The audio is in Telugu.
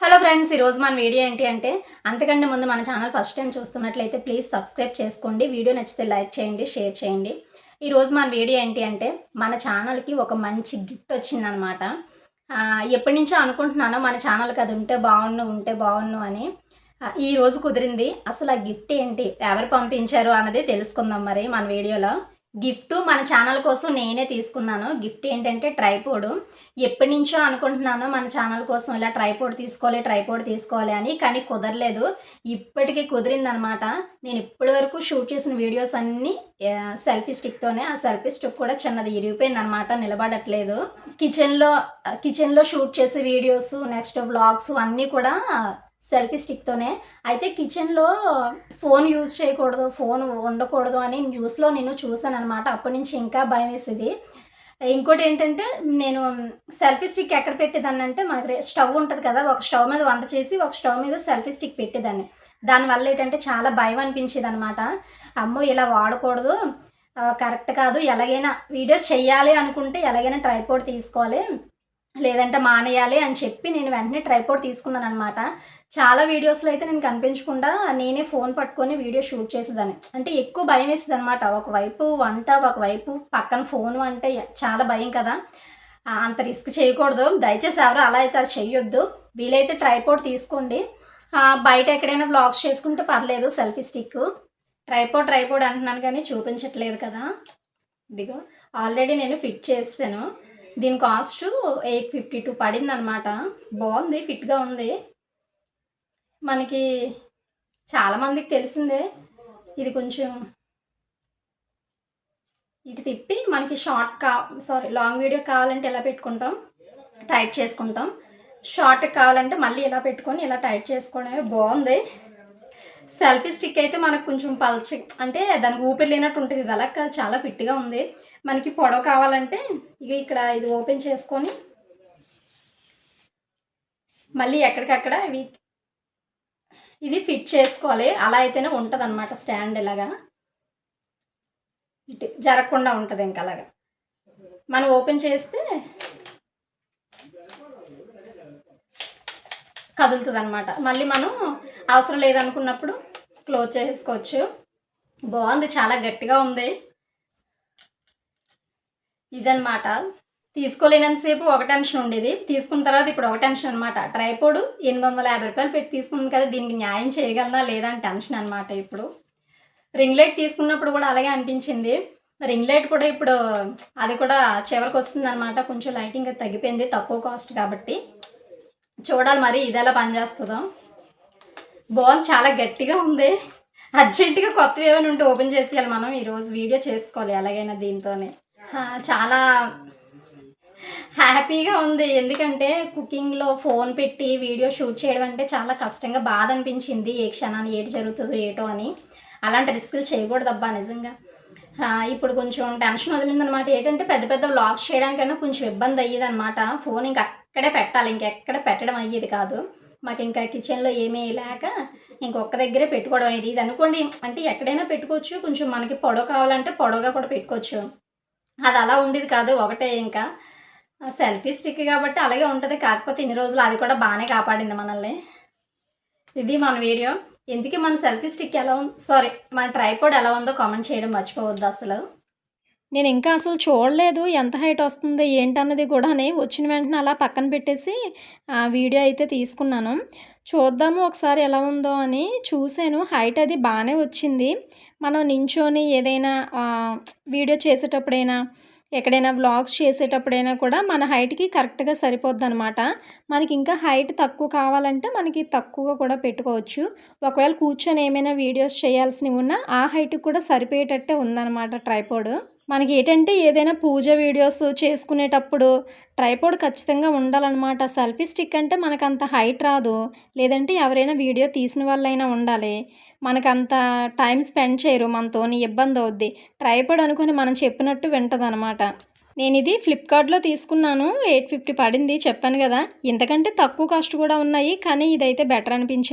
హలో ఫ్రెండ్స్ ఈరోజు మన వీడియో ఏంటి అంటే అంతకంటే ముందు మన ఛానల్ ఫస్ట్ టైం చూస్తున్నట్లయితే ప్లీజ్ సబ్స్క్రైబ్ చేసుకోండి వీడియో నచ్చితే లైక్ చేయండి షేర్ చేయండి. ఈరోజు మన వీడియో ఏంటి అంటే మన ఛానల్కి ఒక మంచి గిఫ్ట్ వచ్చిందనమాట ఎప్పటి నుంచో అనుకుంటున్నాను మన ఛానల్కి అది ఉంటే బాగుండు ఉంటే బాగుండు అని. ఈ రోజు కుదిరింది. అసలు ఆ గిఫ్ట్ ఏంటి ఎవరు పంపించారు అన్నది తెలుసుకుందాం మరి మన వీడియోలో. గిఫ్ట్ మన ఛానల్ కోసం నేనే తీసుకున్నాను. గిఫ్ట్ ఏంటంటే ట్రైపోడ్. ఎప్పటి నుంచో అనుకుంటున్నాను మన ఛానల్ కోసం ఇలా ట్రైపోడ్ తీసుకోవాలి ట్రైపోడ్ తీసుకోవాలి అని కానీ కుదరలేదు. ఇప్పటికీ కుదిరిందనమాట. నేను ఇప్పటి వరకు షూట్ చేసిన వీడియోస్ అన్నీ సెల్ఫీ స్టిక్తోనే ఆ సెల్ఫీ స్టిక్ కూడా చిన్నది ఇరిగిపోయిందనమాట నిలబడట్లేదు. కిచెన్లో కిచెన్లో షూట్ చేసే వీడియోస్ నెక్స్ట్ వ్లాగ్స్ అన్నీ కూడా సెల్ఫీ స్టిక్తోనే అయితే కిచెన్లో ఫోన్ యూజ్ చేయకూడదు ఫోన్ ఉండకూడదు అని న్యూస్లో నేను చూసాను అనమాట అప్పటి నుంచి ఇంకా భయం వేసేది. ఇంకోటి ఏంటంటే నేను సెల్ఫీ స్టిక్ ఎక్కడ పెట్టేదాన్ని అంటే మనకి స్టవ్ ఉంటుంది కదా ఒక స్టవ్ మీద వంట చేసి ఒక స్టవ్ మీద సెల్ఫీ స్టిక్ పెట్టేదాన్ని. దానివల్ల ఏంటంటే చాలా భయం అనిపించేది అనమాట అమ్మో ఇలా వాడకూడదు. కరెక్ట్ కాదు. ఎలాగైనా వీడియోస్ చేయాలి అనుకుంటే ఎలాగైనా ట్రైపోర్డ్ తీసుకోవాలి. లేదంటే మానేయాలి అని చెప్పి నేను వెంటనే ట్రైపోర్ట్ తీసుకున్నాను అనమాట చాలా వీడియోస్లో అయితే నేను కనిపించకుండా నేనే ఫోన్ పట్టుకొని వీడియో షూట్ చేసేదాన్ని. అంటే ఎక్కువ భయం వేసేది అనమాట ఒకవైపు వంట ఒకవైపు పక్కన ఫోను అంటే చాలా భయం కదా. అంత రిస్క్ చేయకూడదు. దయచేసి ఎవరు అలా అయితే అది చెయ్యొద్దు. వీలైతే ట్రైపోర్ట్ తీసుకోండి. బయట ఎక్కడైనా వ్లాగ్స్ చేసుకుంటే పర్లేదు సెల్ఫీ స్టిక్ ట్రైపోర్ట్ ట్రైపోర్ట్ అంటున్నాను కానీ చూపించట్లేదు కదా. ఇదిగో ఆల్రెడీ నేను ఫిట్ చేసాను దీని కాస్ట్ ఎయిట్ ఫిఫ్టీ టూ పడింది అనమాట బాగుంది ఫిట్గా ఉంది. మనకి చాలామందికి తెలిసిందే ఇది కొంచెం ఇటు తిప్పి మనకి షార్ట్ కా సారీ లాంగ్ వీడియో కావాలంటే ఇలా పెట్టుకుంటాం? టైట్ చేసుకుంటాం. షార్ట్ కావాలంటే మళ్ళీ ఇలా పెట్టుకొని ఇలా టైట్ చేసుకోవడమే బాగుంది. సెల్ఫీ స్టిక్ అయితే మనకు కొంచెం పల్చి అంటే దానికి ఊపిరి లేనట్టు ఉంటుంది. ఇది అలా కాదు. చాలా ఫిట్గా ఉంది. మనకి పొడవ కావాలంటే ఇక ఇక్కడ ఇది ఓపెన్ చేసుకొని మళ్ళీ ఎక్కడికక్కడ ఇవి ఇది ఫిట్ చేసుకోవాలి. అలా అయితేనే ఉంటుంది అనమాట స్టాండ్ ఇలాగా. ఇటు జరగకుండా ఉంటుంది ఇంకా అలాగా. మనం ఓపెన్ చేస్తే కదులుతుంది అనమాట మళ్ళీ మనం అవసరం లేదనుకున్నప్పుడు క్లోజ్ చేసుకోవచ్చు. బాగుంది చాలా గట్టిగా ఉంది. ఇదన్నమాట. తీసుకోలేనంతసేపు ఒక టెన్షన్ ఉండేది. తీసుకున్న తర్వాత ఇప్పుడు ఒక టెన్షన్ అనమాట ట్రైపోడ్ ఎనిమిది వందల యాభై రూపాయలు పెట్టి తీసుకున్నాను కదా దీనికి న్యాయం చేయగలనా లేదా అని టెన్షన్ అనమాట ఇప్పుడు. రింగ్ లైట్ తీసుకున్నప్పుడు కూడా అలాగే అనిపించింది. రింగ్ లైట్ కూడా ఇప్పుడు అది కూడా చివరికి వస్తుంది అనమాట కొంచెం లైటింగ్ తగ్గిపోయింది తక్కువ కాస్ట్ కాబట్టి. చూడాలి మరి ఇది ఎలా పనిచేస్తుందో. బాల్ చాలా గట్టిగా ఉంది. అర్జెంటుగా కొత్తవి ఏమైనా ఉంటే ఓపెన్ చేసేయాలి మనం. ఈరోజు వీడియో చేసుకోవాలి ఎలాగైనా దీంతోనే. చాలా హ్యాపీగా ఉంది. ఎందుకంటే కుకింగ్లో ఫోన్ పెట్టి వీడియో షూట్ చేయడం అంటే చాలా కష్టంగా బాధ అనిపించింది. ఏ క్షణాన్ని ఏటి జరుగుతుందో ఏటో అని. అలాంటి రిస్కులు చేయకూడదబ్బా నిజంగా. ఇప్పుడు కొంచెం టెన్షన్ వదిలిందనమాట. ఏంటంటే పెద్ద పెద్ద వ్లాగ్స్ చేయడానికైనా కొంచెం ఇబ్బంది అయ్యేది అనమాట ఫోన్ ఇంకా అక్కడే పెట్టాలి. ఇంకెక్కడ పెట్టడం అయ్యేది కాదు. మాకు ఇంకా కిచెన్లో ఏమీ లేక ఇంకొక దగ్గరే పెట్టుకోవడం ఇది. ఇది అనుకోండి అంటే ఎక్కడైనా పెట్టుకోవచ్చు. కొంచెం మనకి పొడవు కావాలంటే పొడవుగా కూడా పెట్టుకోవచ్చు. అది అలా ఉండేది కాదు. ఒకటే ఇంకా. సెల్ఫీ స్టిక్ కాబట్టి అలాగే ఉంటుంది. కాకపోతే ఇన్ని రోజులు అది కూడా బాగానే కాపాడింది మనల్ని. ఇది మన వీడియో. ఎందుకు మన సెల్ఫీ స్టిక్ ఎలా ఉంది సారీ మన ట్రైపోడ్ ఎలా ఉందో కామెంట్ చేయడం మర్చిపోవద్దు అసలు. నేను ఇంకా అసలు చూడలేదు ఎంత హైట్ వస్తుంది ఏంటన్నది కూడా వచ్చిన వెంటనే అలా పక్కన పెట్టేసి ఆ వీడియో అయితే తీసుకున్నాను. చూద్దాము ఒకసారి ఎలా ఉందో అని చూశాను. హైట్ అది బాగానే వచ్చింది. మనం నించొని ఏదైనా వీడియో చేసేటప్పుడైనా ఎక్కడైనా వ్లాగ్స్ చేసేటప్పుడైనా కూడా మన హైట్కి కరెక్ట్గా సరిపోద్ది అనమాట మనకి ఇంకా హైట్ తక్కువ కావాలంటే మనకి తక్కువగా కూడా పెట్టుకోవచ్చు. ఒకవేళ కూర్చొని ఏమైనా వీడియోస్ చేయాల్సినవి ఉన్నా ఆ హైట్కి కూడా సరిపోయేటట్టే ఉందన్నమాట ట్రైపోడ్. మనకి ఏంటంటే ఏదైనా పూజ వీడియోస్ చేసుకునేటప్పుడు ట్రైపోడ్ ఖచ్చితంగా ఉండాలన్నమాట. సెల్ఫీ స్టిక్ అంటే మనకు అంత హైట్ రాదు. లేదంటే ఎవరైనా వీడియో తీసిన వాళ్ళైనా ఉండాలి. మనకు అంత టైం స్పెండ్ చేయరు. మనతోని ఇబ్బంది అవుద్ది. ట్రైపోడ్ అనుకుని మనం చెప్పినట్టు వింటదనమాట నేను ఇది ఫ్లిప్కార్ట్లో తీసుకున్నాను. ఎయిట్ ఫిఫ్టీ పడింది. చెప్పాను కదా. ఇంతకంటే తక్కువ కాస్ట్ కూడా ఉన్నాయి. కానీ ఇదైతే బెటర్ అనిపించింది.